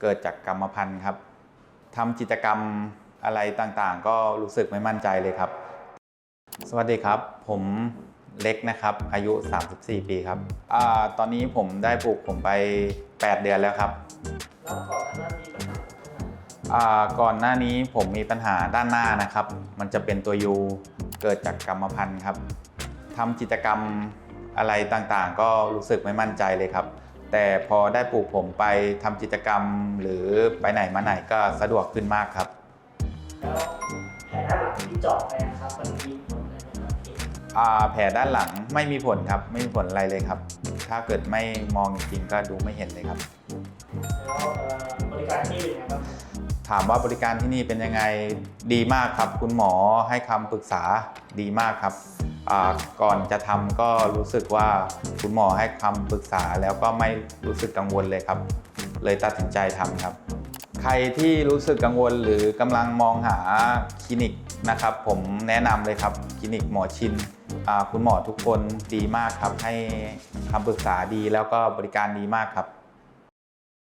เกิดจากกรรมพันธุ์ครับทำกิจกรรมอะไรต่างๆ ก็รู้สึกไม่มั่นใจเลยครับ สวัสดีครับ ผมเล็กนะครับ อายุ 34 ปีครับอตอนนี้ผมได้ปลูกผมไป 8 เดือนแล้วครับก่อนหน้านี้ปัญหาของทางไหนครับอ่าก่อนหน้านี้ผมมีปัญหาด้านหน้านะครับ มันจะเป็นตัวยูเกิดจากกรรมพันธุ์ครับทำกิจกรรมอะไรต่างๆ ก็รู้สึกไม่มั่นใจเลยครับ แต่พอได้ปลูกผมไปทำกิจกรรมหรือไปไหนมาไหนก็สะดวกขึ้นมากครับ แล้วแผลด้านหลังที่เจาะไปนะครับมันมีผลอะไรไหมครับพี่อ่าแผลด้านหลังไม่มีผลครับ ไม่มีผลอะไรเลยครับ ถ้าเกิดไม่มองจริงๆก็ดูไม่เห็นเลยครับ แล้วเอ่อบริการที่เป็นยังไงบ้างครับถามว่าบริการที่นี่เป็นยังไงดีมากครับ คุณหมอให้คำปรึกษาดีมากครับอ่า ก่อนจะทำก็รู้สึกว่าคุณหมอให้คำปรึกษาแล้วก็ไม่รู้สึกกังวลเลยครับ เลยตัดสินใจทำครับ ใครที่รู้สึกกังวลหรือกำลังมองหาคลินิกนะครับ ผมแนะนำเลยครับคลินิกหมอชินคุณหมอทุกคนดีมากครับ ให้คำปรึกษาดีแล้วก็บริการดีมากครับ